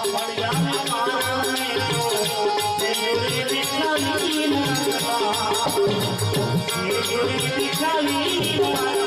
Thank you.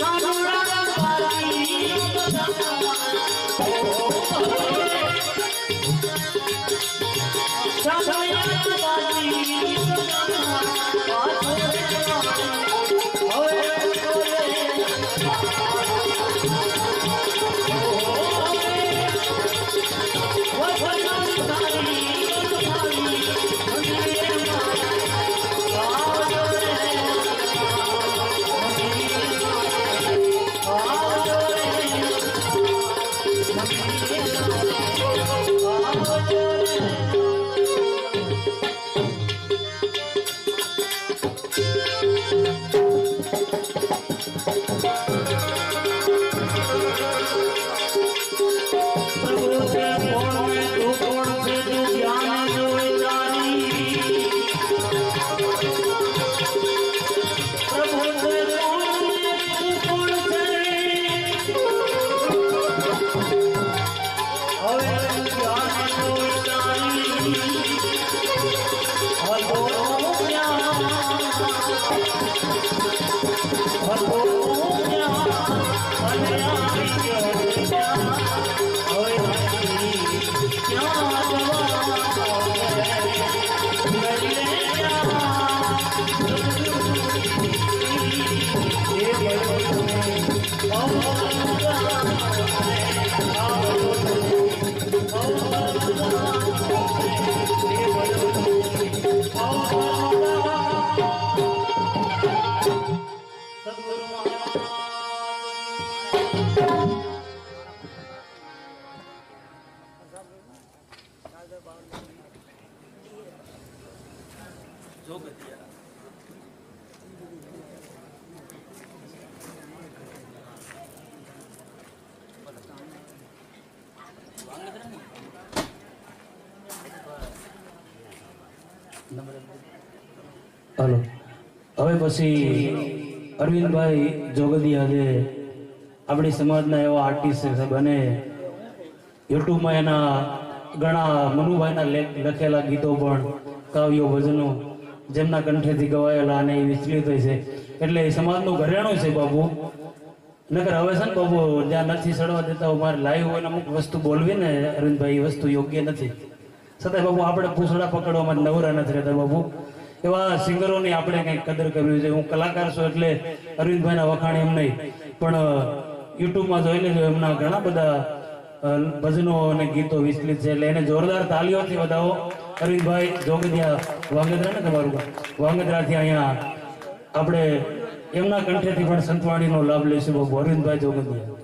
কানুরা Lord. હાલો. હવે પછી અરવિંદભાઈ જોગદી આજે આપણી સમાજના એવા આર્ટિસ્ટ બને યુટ્યુબમાં એના ઘણા મનુભાઈના લેખ લખેલા ગીતો પણ, કાવ્યો, ભજનો, જેમના કંઠેથી ગવાયેલા અને એ વિચલિત હોય છે. એટલે એ સમાજનું ઘરેણું છે બાબુ નકર હવે છે ને બાબુ જ્યાં નથી સડવા દેતા મારે લાઈવ હોય અમુક વસ્તુ બોલવી ને અરવિંદભાઈ વસ્તુ યોગ્ય નથી. છતાંય બાબુ આપણે પૂછડા પકડવામાં નવરા નથી રહેતા બાબુ એવા સિંગરોની આપણે કંઈક કદર કરવી છે હું કલાકાર છું એટલે અરવિંદભાઈના વખાણ એમ નહીં. પણ યુટ્યુબમાં જોઈ લેજો, એમના ઘણા બધા ભજનો અને ગીતો વિચલિત છે. એટલે એને જોરદાર તાલીઓથી વધાવો. અરવિંદભાઈ, જોગદિયા, વાંગદરા ને તમારું. વાંગદરાથી અહીંયા આપણે એમના કંઠેથી પણ સંતવાણીનો લાભ લઈશું બાબુ અરવિંદભાઈ, જોગદિયા.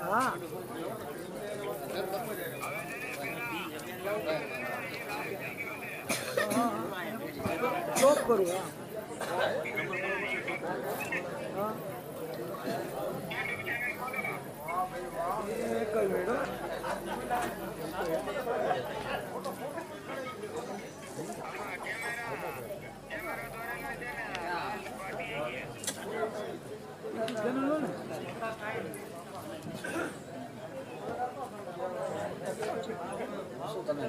હા. સ્ટોપ કરું હા. એક મિનિટ હાલો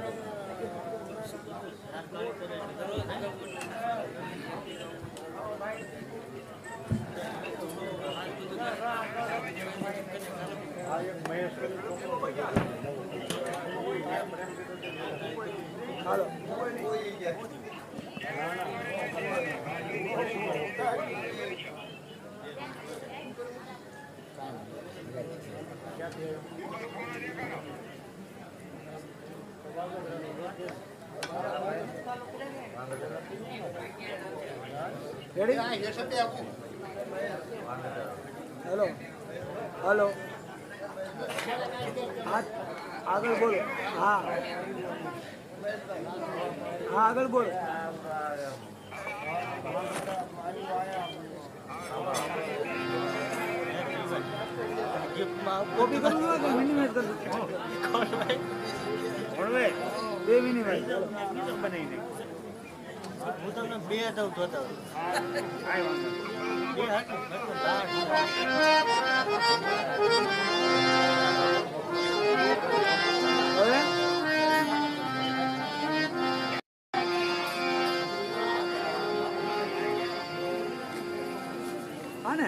રેડી હેલો હેલો હા આગળ બોલો હા હા આગળ બોલો કોપી કરવું હોય કે મિનિમેટ કરવું ભાઈ મિનિમેટ હું તમને બે દઉં તો હવે હા ને